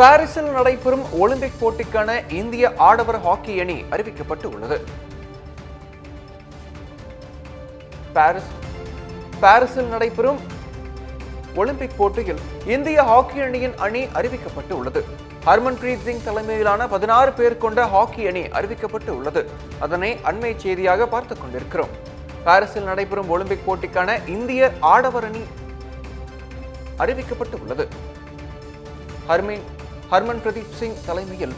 பாரிஸில் நடைபெறும் ஒலிம்பிக் போட்டிக்கான இந்திய ஆடவர் ஹாக்கி அணி அறிவிக்கப்பட்டு உள்ளது பாரிஸ் பாரிஸில் நடைபெறும் ஒலிம்பிக் போட்டியில் இந்திய ஹாக்கி அணியின் அணி அறிவிக்கப்பட்டு உள்ளது ஹர்மன்பிரீத் சிங் தலைமையிலான பதினாறு பேர் கொண்ட ஹாக்கி அணி அறிவிக்கப்பட்டு உள்ளது அதனை அண்மை செய்தியாக பார்த்துக் கொண்டிருக்கிறோம். பாரிஸில் நடைபெறும் ஒலிம்பிக் போட்டிக்கான இந்திய ஆடவர் அணி அறிவிக்கப்பட்டு உள்ளது ஹர்மின் ஹர்மன் பிரதீப் சிங் தலைமையில்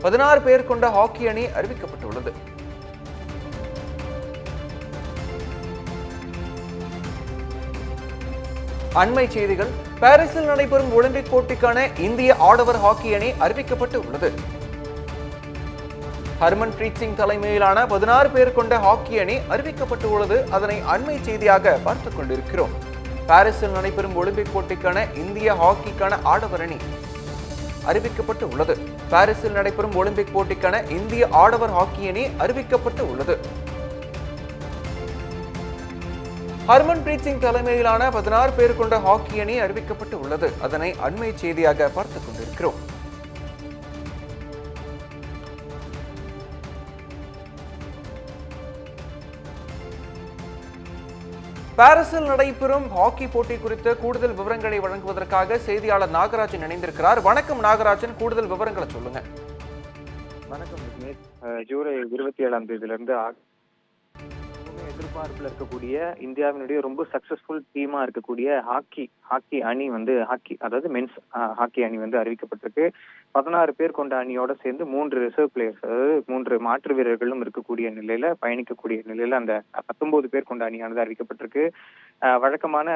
பதினாறு பேர் கொண்ட ஹாக்கி அணி அறிவிக்கப்பட்டுள்ளது. அண்மை செய்திகள் பாரிஸில் நடைபெறும் ஒலிம்பிக் போட்டிக்கான இந்திய ஆடவர் ஹாக்கி அணி அறிவிக்கப்பட்டு உள்ளது ஹர்மன் பிரீத் சிங் தலைமையிலான பதினாறு பேர் கொண்ட ஹாக்கி அணி அறிவிக்கப்பட்டு உள்ளது அதனை அண்மை செய்தியாக பார்த்துக் கொண்டிருக்கிறோம். பாரிஸில் நடைபெறும் ஒலிம்பிக் போட்டிக்கான இந்திய ஹாக்கிக்கான ஆடவர் அணி அறிவிக்கப்பட்டு உள்ளது பாரிஸில் நடைபெறும் ஒலிம்பிக் போட்டிக்கான இந்திய ஆடவர் ஹாக்கி அணி அறிவிக்கப்பட்டு உள்ளது ஹர்மன்பிரீத் சிங் தலைமையிலான பதினாறு பேர் கொண்ட ஹாக்கி அணி அறிவிக்கப்பட்டு உள்ளது அதனை அண்மை செய்தியாக பார்த்துக் கொண்டிருக்கிறோம். பாரிஸில் நடைபெறும் ஹாக்கி போட்டி குறித்த கூடுதல் விவரங்களை வழங்குவதற்காக செய்தியாளர் நாகராஜன் இணைந்திருக்கிறார். வணக்கம் நாகராஜன். கூடுதல் விவரங்களை சொல்லுங்க. வணக்கம் ஜூலை இருபத்தி ஏழாம் தேதியிலிருந்து எதிர்பார்ப்புல இருக்கக்கூடிய இந்தியாவினுடைய ரொம்ப சக்சஸ்ஃபுல் டீமா இருக்கக்கூடிய ஹாக்கி ஹாக்கி அணி வந்து ஹாக்கி அதாவது மென்ஸ் ஹாக்கி அணி வந்து அறிவிக்கப்பட்டிருக்கு. பதினாறு பேர் கொண்ட அணியோட சேர்ந்து மூன்று ரிசர்வ் பிளேயர்ஸ் அதாவது மூன்று மாற்று வீரர்களும் இருக்கக்கூடிய நிலையில பயணிக்கக்கூடிய நிலையில அந்த பத்தொன்பது பேர் கொண்ட அணியானது அறிவிக்கப்பட்டிருக்கு. வழக்கமான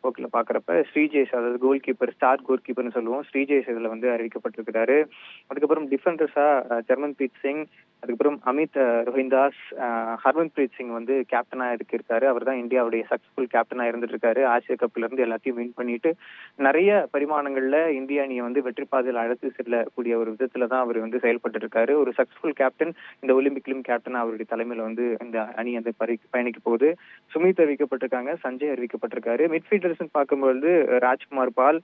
போக்கில் பார்க்குறப்ப ஸ்ரீஜேஷ் அதாவது கோல் கீப்பர் ஸ்டார் கோல் கீப்பர்னு சொல்லுவோம். ஸ்ரீஜேஷ் இதில் வந்து அறிவிக்கப்பட்டிருக்கிறாரு. அதுக்கப்புறம் டிஃபெண்டர்ஸாக ஜர்மன்பிரீத் சிங் அதுக்கப்புறம் அமித் ரோஹிந்தாஸ் ஹர்மன்பிரீத் சிங் வந்து கேப்டனாக இருக்கிருக்காரு. அவர் தான் இந்தியாவுடைய சக்ஸஸ்ஃபுல் கேப்டனாக இருந்துட்டு இருக்காரு ஆசிய கப்ல இருந்து எல்லாத்தையும் வின் பண்ணிட்டு நிறைய பரிமாணங்களில் இந்திய அணியை வந்து வெற்றி பாதையில் அழைத்து செல்லக்கூடிய ஒரு விதத்துல தான் அவர் வந்து செயல்பட்டு இருக்காரு ஒரு சக்ஸஸ்ஃபுல் கேப்டன் இந்த ஒலிம்பிக்லையும் கேப்டனாக அவருடைய தலைமையில் வந்து இந்த அணி அந்த பரி- பயணிக்க போகுது. சுமித் அறிவிக்கப்பட்டிருக்காங்க சஞ்சய் அறிவிக்கப்பட்டிருக்காரு. மிட்ஃபீல்டர்ஸ் பார்க்கும்பொழுது ராஜ்குமார் பால்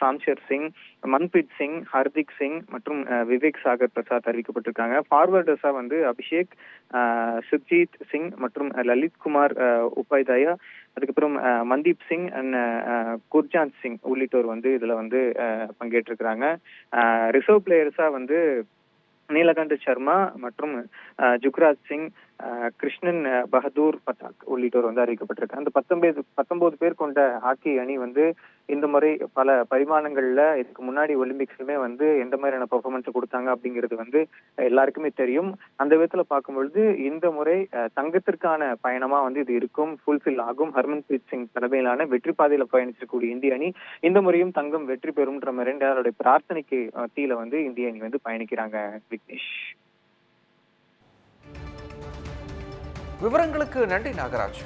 சாம்ஷர் சிங் மன்பிரீத் சிங் ஹர்திக் சிங் மற்றும் விவேக் சாகர் பிரசாத் அறிவிக்கப்பட்டிருக்காங்க. ஃபார்வர்டர்ஸா வந்து அபிஷேக் அஹ், சிங் மற்றும் லலித் குமார் அஹ், உபாத்யாயா அதுக்கப்புறம் மன்தீப் சிங் அண்ட் குர்ஜாந்த் சிங் உள்ளிட்டோர் வந்து இதுல வந்து பங்கேற்றிருக்கிறாங்க. ரிசர்வ் பிளேயர்ஸா வந்து நீலகண்ட சர்மா மற்றும் ஜுக்ராஜ் சிங் கிருஷ்ணன் பகதூர் பட்டாக் உள்ளிட்டோர் வந்து அறிவிக்கப்பட்டிருக்காங்க. அந்த பத்தொன்பது பத்தொன்பது பேர் கொண்ட ஹாக்கி அணி வந்து இந்த முறை பல பரிமாணங்கள்ல இதுக்கு முன்னாடி ஒலிம்பிக்ஸ்லுமே வந்து எந்த மாதிரியான பெர்ஃபார்மன்ஸ் கொடுத்தாங்க அப்படிங்கிறது வந்து எல்லாருக்குமே தெரியும். அந்த விதத்துல பார்க்கும்பொழுது இந்த முறை தங்கத்திற்கான பயணமா வந்து இது இருக்கும் ஃபுல்ஃபில் ஆகும். ஹர்மன்பிரீத் சிங் தலைமையிலான வெற்றி பாதையில பயணிச்சிருக்கக்கூடிய இந்திய அணி இந்த முறையும் தங்கம் வெற்றி பெறும்ன்ற மாதிரி அவருடைய பிரார்த்தனைக்கு மத்தியில வந்து இந்திய அணி வந்து பயணிக்கிறாங்க விக்னேஷ் விவரங்களுக்கு நன்றி நாகராஜ்.